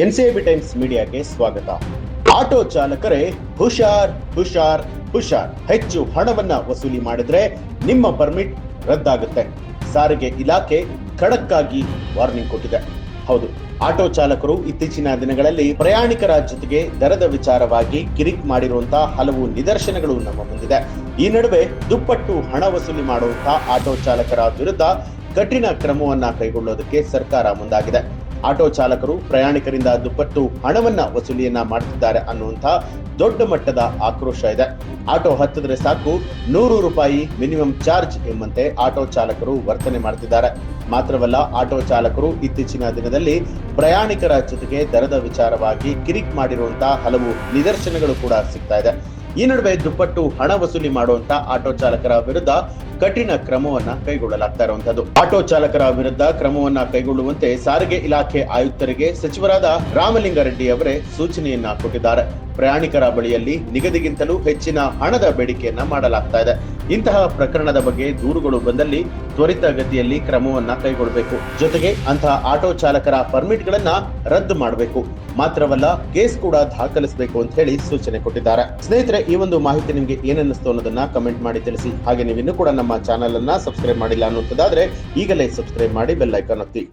NCIB times ಮೀಡಿಯಾಗೆ ಸ್ವಾಗತ. Auto ಚಾಲಕರೇ, ಹುಷಾರ್ ಹುಷಾರ್ ಹುಷಾರ್. ಹೆಚ್ಚು ಹಣವನ್ನ ವಸೂಲಿ ಮಾಡಿದ್ರೆ ನಿಮ್ಮ ಪರ್ಮಿಟ್ ರದ್ದಾಗುತ್ತೆ. ಸಾರಿಗೆ ಇಲಾಖೆ ಖಡಕ್ ಆಗಿ ವಾರ್ನಿಂಗ್ ಕೊಟ್ಟಿದೆ. ಹೌದು, ಆಟೋ ಚಾಲಕರು ಇತ್ತೀಚಿನ ದಿನಗಳಲ್ಲಿ ಪ್ರಯಾಣಿಕರ ಜೊತೆಗೆ ದರದ ವಿಚಾರವಾಗಿ ಕಿರಿಕ್ ಮಾಡಿರುವಂತಹ ಹಲವು ನಿದರ್ಶನಗಳು ನಮ್ಮ ಮುಂದಿದೆ. ಈ ನಡುವೆ ದುಪ್ಪಟ್ಟು ಹಣ ವಸೂಲಿ ಮಾಡುವಂತಹ ಆಟೋ ಚಾಲಕರ ವಿರುದ್ಧ ಕಠಿಣ ಕ್ರಮವನ್ನ ಕೈಗೊಳ್ಳೋದಕ್ಕೆ ಸರ್ಕಾರ ಮುಂದಾಗಿದೆ. ಆಟೋ ಚಾಲಕರು ಪ್ರಯಾಣಿಕರಿಂದ ದುಪ್ಪಟ್ಟು ಹಣವನ್ನ ವಸೂಲಿಯನ್ನ ಮಾಡುತ್ತಿದ್ದಾರೆ ಅನ್ನುವಂತ ದೊಡ್ಡ ಮಟ್ಟದ ಆಕ್ರೋಶ ಇದೆ. ಆಟೋ ಹತ್ತಿದ್ರೆ ಸಾಕು, ನೂರು ರೂಪಾಯಿ ಮಿನಿಮಮ್ ಚಾರ್ಜ್ ಎಂಬಂತೆ ಆಟೋ ಚಾಲಕರು ವರ್ತನೆ ಮಾಡ್ತಿದ್ದಾರೆ. ಮಾತ್ರವಲ್ಲ, ಆಟೋ ಚಾಲಕರು ಇತ್ತೀಚಿನ ದಿನದಲ್ಲಿ ಪ್ರಯಾಣಿಕರ ಜೊತೆಗೆ ದರದ ವಿಚಾರವಾಗಿ ಕಿರಿಕ್ ಮಾಡಿರುವಂತಹ ಹಲವು ನಿದರ್ಶನಗಳು ಕೂಡ ಸಿಗ್ತಾ ಇದೆ. ಈ ನಡುವೆ ದುಪ್ಪಟ್ಟು ಹಣ ವಸೂಲಿ ಮಾಡುವಂತ ಆಟೋ ಚಾಲಕರ ವಿರುದ್ಧ ಕಠಿಣ ಕ್ರಮವನ್ನ ಕೈಗೊಳ್ಳಲಾಗ್ತಾ ಇರುವಂತದ್ದು. ಆಟೋ ಚಾಲಕರ ವಿರುದ್ಧ ಕ್ರಮವನ್ನ ಕೈಗೊಳ್ಳುವಂತೆ ಸಾರಿಗೆ ಇಲಾಖೆ ಆಯುಕ್ತರಿಗೆ ಸಚಿವರಾದ ರಾಮಲಿಂಗಾರೆಡ್ಡಿ ಅವರೇ ಸೂಚನೆಯನ್ನ ಕೊಟ್ಟಿದ್ದಾರೆ. ಪ್ರಯಾಣಿಕರ ಬಳಿಯಲ್ಲಿ ನಿಗದಿಗಿಂತಲೂ ಹೆಚ್ಚಿನ ಹಣದ ಬೇಡಿಕೆಯನ್ನ ಮಾಡಲಾಗ್ತಾ ಇದೆ. ಇಂತಹ ಪ್ರಕರಣದ ಬಗ್ಗೆ ದೂರುಗಳು ಬಂದಲ್ಲಿ ತ್ವರಿತಗತಿಯಲ್ಲಿ ಕ್ರಮವನ್ನ ಕೈಗೊಳ್ಳಬೇಕು. ಜೊತೆಗೆ ಅಂತಹ ಆಟೋ ಚಾಲಕರ ಪರ್ಮಿಟ್ ಗಳನ್ನ ರದ್ದು ಮಾಡಬೇಕು. ಮಾತ್ರವಲ್ಲ ಕೇಸ್ ಕೂಡ ದಾಖಲಿಸಬೇಕು ಅಂತ ಹೇಳಿ ಸೂಚನೆ ಕೊಟ್ಟಿದ್ದಾರೆ. ಸ್ನೇಹಿತರೆ, ಈ ಒಂದು ಮಾಹಿತಿ ನಿಮ್ಗೆ ಏನನ್ನಿಸ್ತು ಅನ್ನೋದನ್ನ ಕಮೆಂಟ್ ಮಾಡಿ ತಿಳಿಸಿ. ಹಾಗೆ ನೀವಿನ್ನೂ ಕೂಡ ನಮ್ಮ ಚಾನೆಲ್ ಅನ್ನ ಸಬ್ಸ್ಕ್ರೈಬ್ ಮಾಡಿಲ್ಲ ಅನ್ನುವಂಥದ್ದಾದ್ರೆ ಈಗಲೇ ಸಬ್ಸ್ಕ್ರೈಬ್ ಮಾಡಿ ಬೆಲ್ ಐಕಾನ್ ಒತ್ತಿ.